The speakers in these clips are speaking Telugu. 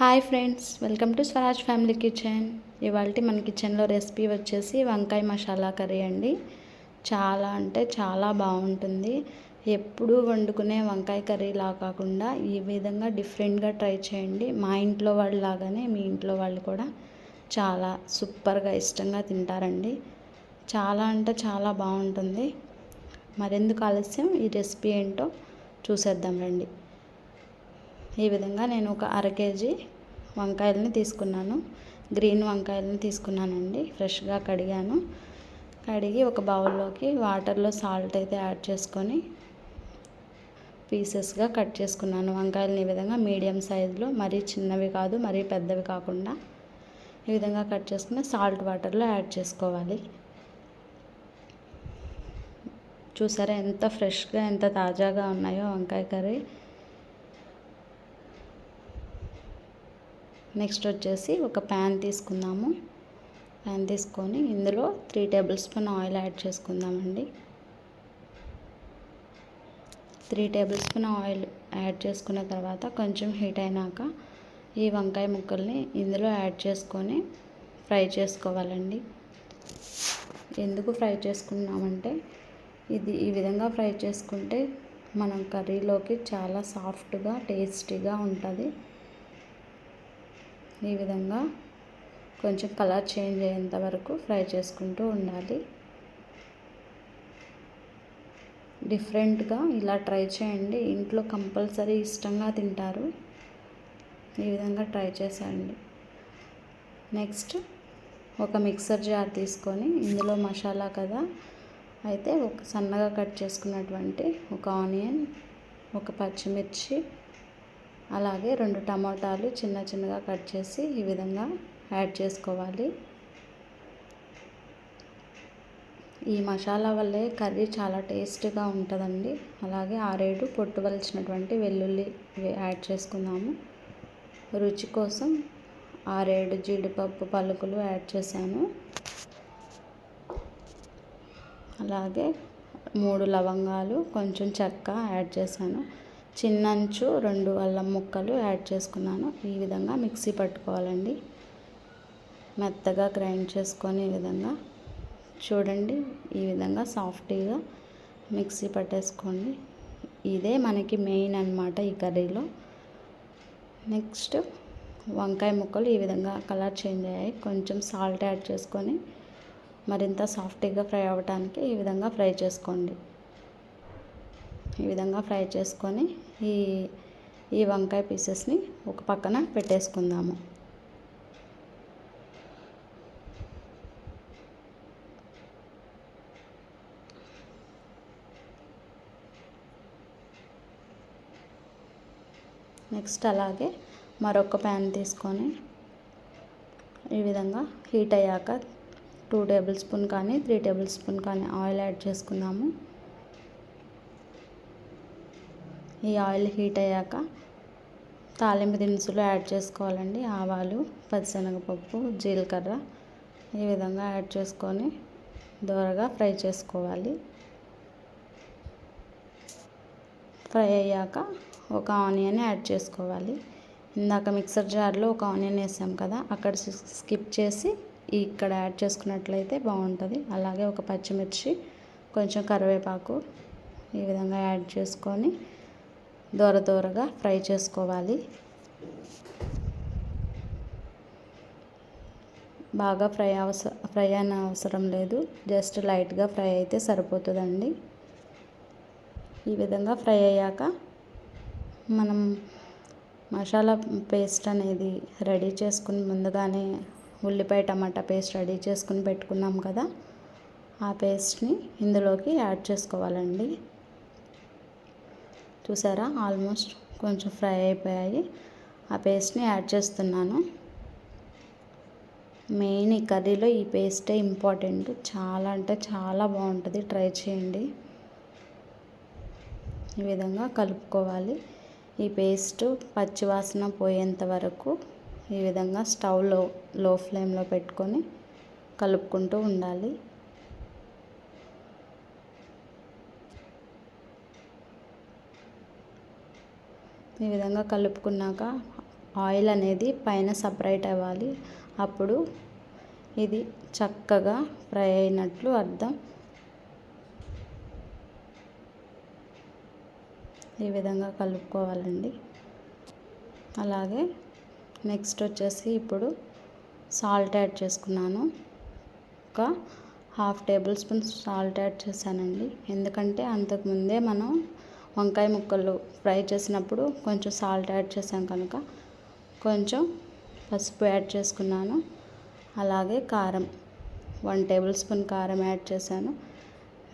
Hi friends welcome to Swaraj family kitchen. ఇవాళ మన కిచెన్లో రెసిపీ వచ్చేసి వంకాయ మసాలా కర్రీ అండి. చాలా అంటే చాలా బాగుంటుంది. ఎప్పుడూ వండుకునే వంకాయ కర్రీలా కాకుండా ఈ విధంగా డిఫరెంట్గా ట్రై చేయండి. మా ఇంట్లో వాళ్ళు లాగానే మీ ఇంట్లో వాళ్ళు కూడా చాలా సూపర్గా ఇష్టంగా తింటారండి. చాలా అంటే చాలా బాగుంటుంది. మరెందుకు ఆలస్యం? ఈ రెసిపీ ఏంటో చూసేద్దాం రండి. ఈ విధంగా నేను ఒక అర కేజీ వంకాయలని తీసుకున్నాను. గ్రీన్ వంకాయలని తీసుకున్నానండి. ఫ్రెష్గా కడిగాను. కడిగి ఒక బౌల్లోకి వాటర్లో సాల్ట్ అయితే యాడ్ చేసుకొని పీసెస్గా కట్ చేసుకున్నాను. వంకాయలని ఈ విధంగా మీడియం సైజులో మరీ చిన్నవి కాదు మరీ పెద్దవి కాకుండా ఈ విధంగా కట్ చేసుకుని సాల్ట్ వాటర్లో యాడ్ చేసుకోవాలి. చూసారా ఎంత ఫ్రెష్గా ఎంత తాజాగా ఉన్నాయో వంకాయ కర్రీ. నెక్స్ట్ వచ్చేసి ఒక ప్యాన్ తీసుకుందాము. ప్యాన్ తీసుకొని ఇందులో three tablespoon oil add చేసుకుందామండి. Three tablespoon oil add చేసుకున్న తర్వాత కొంచెం హీట్ అయినాక ఈ వంకాయ ముక్కల్ని ఇందులో యాడ్ చేసుకొని ఫ్రై చేసుకోవాలండి. ఎందుకు ఫ్రై చేసుకున్నామంటే ఇది ఈ విధంగా ఫ్రై చేసుకుంటే మనం కర్రీలోకి చాలా సాఫ్ట్గా టేస్టీగా ఉంటుంది. ఈ విధంగా కొంచెం కలర్ చేంజ్ అయ్యేంత వరకు ఫ్రై చేసుకుంటూ ఉండాలి. డిఫరెంట్గా ఇలా ట్రై చేయండి. ఇంట్లో కంపల్సరీ ఇష్టంగా తింటారు. ఈ విధంగా ట్రై చేసేయండి. నెక్స్ట్ ఒక మిక్సర్ జార్ తీసుకొని ఇందులో మసాలా కదా అయితే ఒక సన్నగా కట్ చేసుకున్నటువంటి ఒక ఆనియన్ ఒక పచ్చిమిర్చి అలాగే రెండు టమాటాలు చిన్న చిన్నగా కట్ చేసి ఈ విధంగా యాడ్ చేసుకోవాలి. ఈ మసాలా వల్లే కర్రీ చాలా టేస్ట్గా ఉంటుందండి. అలాగే ఆరేడు పొట్టువలసినటువంటి వెల్లుల్లి యాడ్ చేసుకున్నాము రుచి కోసం ఆరేడు జీడిపప్పు పలుకులు యాడ్ చేశాను. అలాగే మూడు లవంగాలు కొంచెం చెక్క యాడ్ చేశాను. చిన్నంచు రెండు అల్లం ముక్కలు యాడ్ చేసుకున్నాను. ఈ విధంగా మిక్సీ పట్టుకోవాలండి. మెత్తగా గ్రైండ్ చేసుకొని ఈ విధంగా చూడండి. ఈ విధంగా సాఫ్టీగా మిక్సీ పట్టేసుకోండి. ఇదే మనకి మెయిన్ అనమాట ఈ కర్రీలో. నెక్స్ట్ వంకాయ ముక్కలు ఈ విధంగా కలర్ చేంజ్ అయ్యాయి. కొంచెం సాల్ట్ యాడ్ చేసుకొని మరింత సాఫ్టీగా ఫ్రై అవ్వడానికి ఈ విధంగా ఫ్రై చేసుకోండి. ఈ విధంగా ఫ్రై చేసుకొని ఈ ఈ వంకాయ పీసెస్ని ఒక పక్కన పెట్టేసుకుందాము. నెక్స్ట్ అలాగే మరొక ప్యాన్ తీసుకొని ఈ విధంగా హీట్ అయ్యాక టూ టేబుల్ స్పూన్ కానీ త్రీ టేబుల్ స్పూన్ కానీ ఆయిల్ యాడ్ చేసుకుందాము. ఈ ఆయిల్ హీట్ అయ్యాక తాలింపు దినుసులు యాడ్ చేసుకోవాలండి. ఆవాలు పచ్చిశనగపప్పు జీలకర్ర ఈ విధంగా యాడ్ చేసుకొని దోరగా ఫ్రై చేసుకోవాలి. ఫ్రై అయ్యాక ఒక ఆనియన్ యాడ్ చేసుకోవాలి. ఇందాక మిక్సర్ జార్లో ఒక ఆనియన్ వేసాం కదా అక్కడ స్కిప్ చేసి ఇక్కడ యాడ్ చేసుకున్నట్లయితే బాగుంటుంది. అలాగే ఒక పచ్చిమిర్చి కొంచెం కరివేపాకు ఈ విధంగా యాడ్ చేసుకొని దూర దూరగా ఫ్రై చేసుకోవాలి. బాగా ఫ్రై అవసరం ఫ్రై అయిన అవసరం లేదు. జస్ట్ లైట్గా ఫ్రై అయితే సరిపోతుందండి. ఈ విధంగా ఫ్రై అయ్యాక మనం మసాలా పేస్ట్ అనేది రెడీ చేసుకుని ముందుగానే ఉల్లిపాయ టమాటా పేస్ట్ రెడీ చేసుకుని పెట్టుకున్నాం కదా ఆ పేస్ట్ని ఇందులోకి యాడ్ చేసుకోవాలండి. చూసారా? ఆల్మోస్ట్ కొంచెం ఫ్రై అయిపోయాయి. ఆ పేస్ట్ని యాడ్ చేస్తున్నాను. మెయిన్ ఈ కర్రీలో ఈ పేస్టే ఇంపార్టెంట్. చాలా అంటే చాలా బాగుంటుంది. ట్రై చేయండి. ఈ విధంగా కలుపుకోవాలి. ఈ పేస్ట్ పచ్చివాసన పోయేంత వరకు ఈ విధంగా స్టవ్లో లో ఫ్లేమ్లో పెట్టుకొని కలుపుకుంటూ ఉండాలి. ఈ విధంగా కలుపుకున్నాక ఆయిల్ అనేది పైన సపరేట్ అవ్వాలి. అప్పుడు ఇది చక్కగా ఫ్రై అయినట్లు అర్థం. ఈ విధంగా కలుపుకోవాలండి. అలాగే నెక్స్ట్ వచ్చేసి ఇప్పుడు సాల్ట్ యాడ్ చేసుకున్నాను. ఒక half tablespoon salt add చేశానండి. ఎందుకంటే అంతకుముందే మనం వంకాయ ముక్కలు ఫ్రై చేసినప్పుడు కొంచెం సాల్ట్ యాడ్ చేసాం కనుక. కొంచెం పసుపు యాడ్ చేసుకున్నాను. అలాగే కారం వన్ టేబుల్ స్పూన్ కారం యాడ్ చేశాను.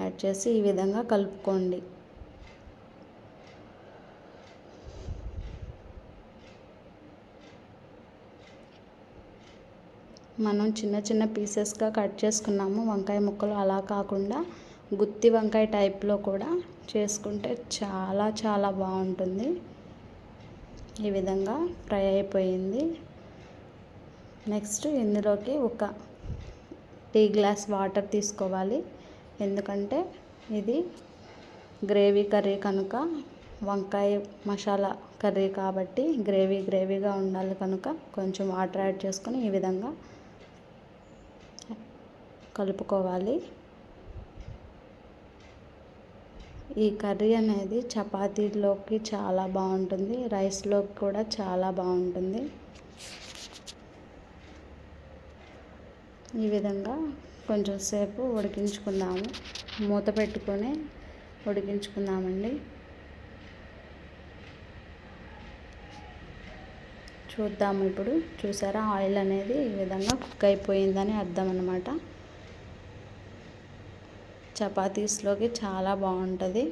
యాడ్ చేసి ఈ విధంగా కలుపుకోండి. మనం చిన్న చిన్న పీసెస్గా కట్ చేసుకున్నాము వంకాయ ముక్కలు అలా కాకుండా. గుత్తి వంకాయ టైప్లో కూడా చేసుకుంటే చాలా చాలా బాగుంటుంది. ఈ విధంగా ఫ్రై అయిపోయింది. నెక్స్ట్ ఇందులోకి ఒక టీ గ్లాస్ వాటర్ తీసుకోవాలి. ఎందుకంటే ఇది గ్రేవీ కర్రీ కనుక వంకాయ మసాలా కర్రీ కాబట్టి గ్రేవీ గ్రేవీగా ఉండాలి కనుక కొంచెం వాటర్ యాడ్ చేసుకొని ఈ విధంగా కలుపుకోవాలి. ఈ కర్రీ అనేది చపాతీలోకి చాలా బాగుంటుంది రైస్లోకి కూడా చాలా బాగుంటుంది. ఈ విధంగా కొంచెం సేపు ఉడికించుకుందాము. మూత పెట్టుకొని ఉడికించుకుందామండి. చూద్దాము ఇప్పుడు. చూసారా? ఆయిల్ అనేది ఈ విధంగా కుక్ అయిపోయిందని అర్థం అనమాట చపాతీస్లోకి చాలా బాగుంటుంది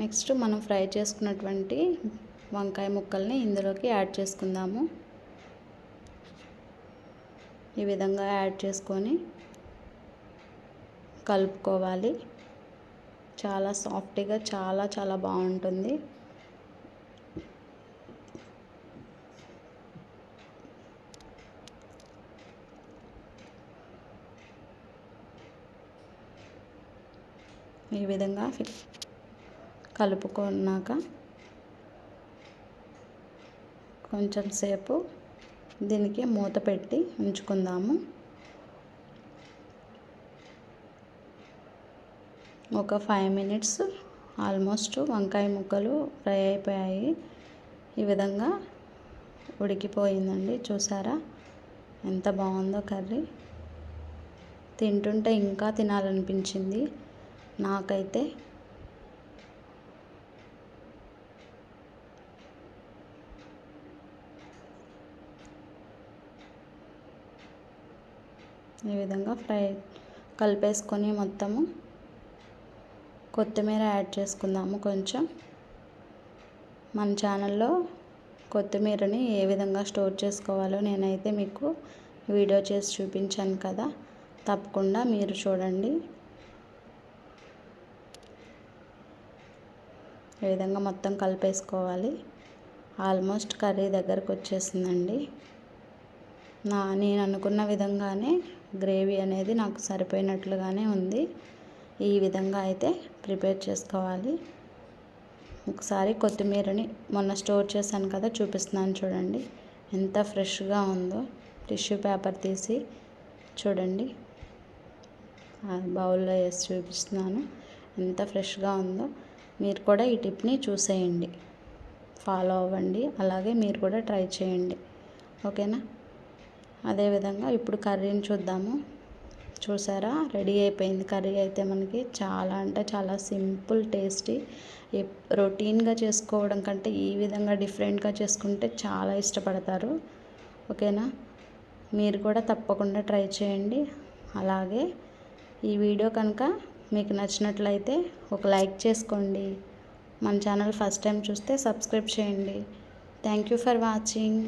నెక్స్ట్ మనం ఫ్రై చేసుకున్నటువంటి వంకాయ ముక్కల్ని ఇందులోకి యాడ్ చేసుకుందాము. ఈ విధంగా యాడ్ చేసుకొని కలుపుకోవాలి. చాలా సాఫ్ట్గా చాలా చాలా బాగుంటుంది ఈ విధంగా కలుపుకున్నాక కొంచెం సేపు దీనికి మూత పెట్టి ఉంచుకుందాము. ఒక ఫైవ్ మినిట్స్ ఆల్మోస్ట్ వంకాయ ముక్కలు ఫ్రై అయిపోయాయి. ఈ విధంగా ఉడికిపోయిందండి. చూసారా? ఎంత బాగుందో కర్రీ. తింటుంటే ఇంకా తినాలనిపించింది. నాకైతే ఈ విధంగా ఫ్రై కలిపేసుకొని మొత్తము కొత్తిమీర యాడ్ చేసుకుందాము కొంచెం. మన ఛానల్లో కొత్తిమీరని ఏ విధంగా స్టోర్ చేసుకోవాలో నేనైతే మీకు వీడియో చేసి చూపించాను కదా. తప్పకుండా మీరు చూడండి. ఈ విధంగా మొత్తం కలిపేసుకోవాలి. ఆల్మోస్ట్ కర్రీ దగ్గరకు వచ్చేసిందండి. నా నేను అనుకున్న విధంగానే గ్రేవీ అనేది నాకు సరిపోయినట్లుగానే ఉంది. ఈ విధంగా అయితే ప్రిపేర్ చేసుకోవాలి. ఒకసారి కొత్తిమీరని మొన్న స్టోర్ చేశాను కదా చూపిస్తున్నాను చూడండి. ఎంత ఫ్రెష్గా ఉందో. టిష్యూ పేపర్ తీసి చూడండి. బౌల్లో వేసి చూపిస్తున్నాను. ఎంత ఫ్రెష్గా ఉందో. మీరు కూడా ఈ టిప్ని చూసేయండి. ఫాలో అవ్వండి. అలాగే మీరు కూడా ట్రై చేయండి. ఓకేనా? అదేవిధంగా ఇప్పుడు కర్రీని చూద్దాము. చూసారా? రెడీ అయిపోయింది కర్రీ అయితే మనకి. చాలా అంటే చాలా సింపుల్ టేస్టీ. రొటీన్గా చేసుకోవడం కంటే ఈ విధంగా డిఫరెంట్గా చేసుకుంటే చాలా ఇష్టపడతారు. ఓకేనా? మీరు కూడా తప్పకుండా ట్రై చేయండి. అలాగే ఈ వీడియో కనుక మీకు నచ్చినట్లయితే ఒక లైక్ చేసుకోండి. మన ఛానల్ ఫస్ట్ టైం చూస్తే సబ్స్క్రైబ్ చేయండి. Thank you for watching.